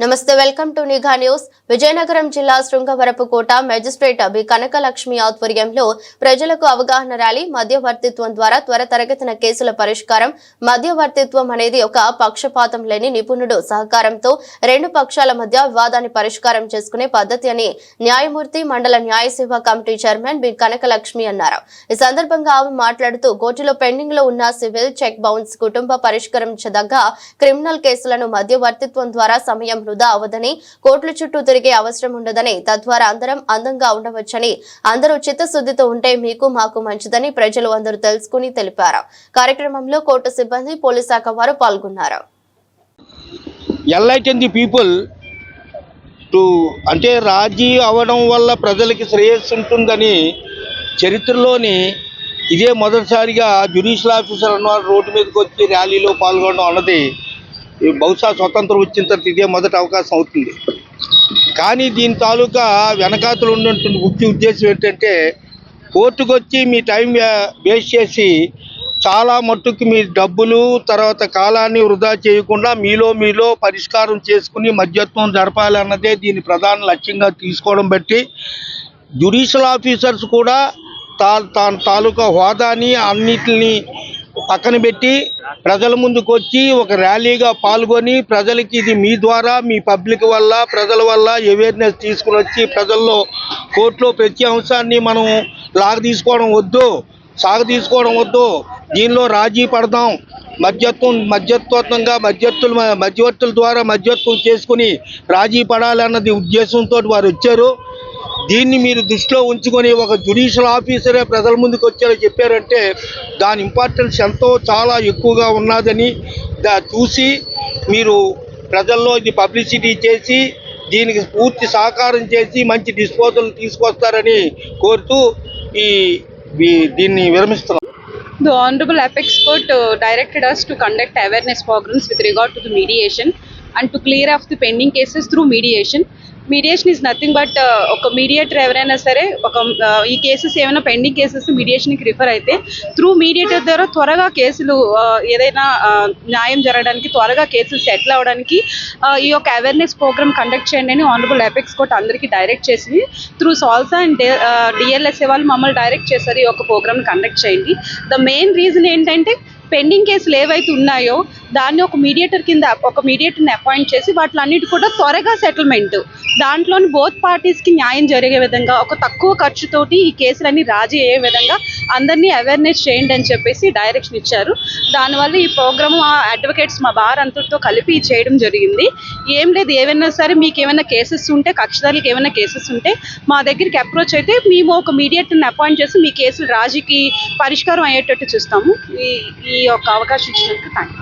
నమస్తే welcome to Nigha news. Vizianagaram జిల్లా Srungavarapukota magistrate B Kanakalakshmi ఆధ్వర్యంలో ప్రజలకు అవగాహన ర్యాలీ మధ్యవర్తిత్వం ద్వారా త్వర తరగతిన కేసుల పరిష్కారం మధ్యవర్తిత్వం అనేది ఒక పక్షపాతం లేని నిపుణుడు సహకారంతో రెండు పక్షాల మధ్య వివాదాన్ని పరిష్కారం చేసుకునే పద్ధతి అని న్యాయమూర్తి మండల న్యాయ సేవా కమిటీ చైర్మన్ బి కనకలక్ష్మి అన్నారు. ఈ సందర్భంగా ఆమె మాట్లాడుతూ కోర్టులో పెండింగ్లో ఉన్న సివిల్ చెక్ బౌన్స్ కుటుంబ పరిష్కరించదగ్గ క్రిమినల్ కేసులను మధ్యవర్తిత్వం ద్వారా సమయం వృధా అవ్వదని కోట్ల చుట్టూ తిరిగే అవసరం ఉండదని తద్వారా అందరం అందంగా ఉండవచ్చని అందరూ చిత్తశుద్ధితో ఉంటే మీకు మాకు మంచిదని ప్రజలు అందరూ తెలుసుకుని తెలిపారు. కార్యక్రమంలో కోర్టు సిబ్బంది పోలీస్ శాఖ వారు పాల్గొన్నారు. ఎన్లైటన్ ది పీపుల్ టు అంటే రాజీ అవ్వడం వల్ల ప్రజలకి శ్రేయస్సు ఉంటుందని చరిత్రలోని ఇదే మొదటిసారిగా జ్యుడిషియల్ ఆఫీసర్ అన్నవారు రోడ్డు మీదకి వచ్చి ర్యాలీలో పాల్గొనడం అన్నది బహుశా స్వతంత్రం వచ్చిన తర్వాత ఇదే మొదటి అవకాశం అవుతుంది. కానీ దీని తాలూకా వెనకాతలు ఉన్నటువంటి ముఖ్య ఉద్దేశం ఏంటంటే కోర్టుకు వచ్చి మీ టైం వేస్ట్ చేసి చాలా మట్టుకు మీ డబ్బులు తర్వాత కాలాన్ని వృధా చేయకుండా మీలో మీలో పరిష్కారం చేసుకుని మధ్యత్వం జరపాలి అన్నదే దీని ప్రధాన లక్ష్యంగా తీసుకోవడం బట్టి జ్యుడిషియల్ ఆఫీసర్స్ కూడా తా తా తాలూకా హోదాని అన్నిటిని పక్కన పెట్టి ప్రజల ముందుకు వచ్చి ఒక ర్యాలీగా పాల్గొని ప్రజలకి ఇది మీ ద్వారా మీ పబ్లిక్ వల్ల ప్రజల వల్ల అవేర్నెస్ తీసుకుని వచ్చి ప్రజల్లో కోర్టులో ప్రతి అంశాన్ని మనం లాగ తీసుకోవడం వద్దు సాగ తీసుకోవడం వద్దు. దీనిలో రాజీ పడదాం. మధ్యత్వం మధ్యత్వంగా మధ్యత్తులు మధ్యవర్తుల ద్వారా మధ్యత్వం చేసుకుని రాజీ పడాలన్నది ఉద్దేశంతో వారు వచ్చారు. దీన్ని మీరు దృష్టిలో ఉంచుకొని ఒక జ్యుడిషియల్ ఆఫీసరే ప్రజల ముందుకు వచ్చారని చెప్పారంటే దాని ఇంపార్టెన్స్ ఎంతో చాలా ఎక్కువగా ఉన్నదని దా చూసి మీరు ప్రజల్లో ఇది పబ్లిసిటీ చేసి దీనికి పూర్తి సహకారం చేసి మంచి డిస్పోజల్ తీసుకొస్తారని కోరుతూ ఈ ఈ- దీన్ని విరమిస్తున్నాం The Honorable Apex Court uh, directed us to conduct awareness programs with regard to the mediation and to clear off the pending cases through mediation. Mediation is nothing but ఒక మీడియేటర్ ఎవరైనా సరే ఒక ఈ కేసెస్ ఏమైనా pending cases మీడియేషన్కి refer అయితే through mediator ద్వారా త్వరగా కేసులు ఏదైనా న్యాయం జరగడానికి త్వరగా కేసులు సెటిల్ అవ్వడానికి ఈ యొక్క అవేర్నెస్ ప్రోగ్రామ్ కండక్ట్ చేయండి అని ఆనరబుల్ ఎపెక్స్ కోర్ట్ అందరికీ డైరెక్ట్ చేసింది. త్రూ సాల్సా అండ్ డిఎల్ఎస్ఏ వాళ్ళు మమ్మల్ని డైరెక్ట్ చేశారు ఈ యొక్క ప్రోగ్రామ్ కండక్ట్ చేయండి. ద మెయిన్ రీజన్ ఏంటంటే పెండింగ్ కేసులు ఏవైతే ఉన్నాయో దాన్ని ఒక మీడియేటర్ కింద ఒక మీడియేటర్ని అపాయింట్ చేసి వాటిలన్నిటి కూడా త్వరగా సెటిల్మెంట్. దాంట్లోని బోత్ పార్టీస్కి న్యాయం జరిగే విధంగా ఒక తక్కువ ఖర్చుతోటి ఈ కేసులన్నీ రాజీ అయ్యే విధంగా అందరినీ అవేర్నెస్ చేయండి అని చెప్పేసి డైరెక్షన్ ఇచ్చారు. దానివల్ల ఈ ప్రోగ్రామ్ అడ్వకేట్స్ మా బార్ అంతటితో కలిపి చేయడం జరిగింది. ఏం లేదు ఏమైనా సరే మీకు ఏమైనా కేసెస్ ఉంటే కక్షదారులకు ఏమైనా కేసెస్ ఉంటే మా దగ్గరికి అప్రోచ్ అయితే మేము ఒక మీడియేటర్ని అపాయింట్ చేసి మీ కేసులు రాజీకి పరిష్కారం అయ్యేటట్టు చూస్తాము. ఈ ఈ యొక్క అవకాశం ఇచ్చినందుకు థ్యాంక్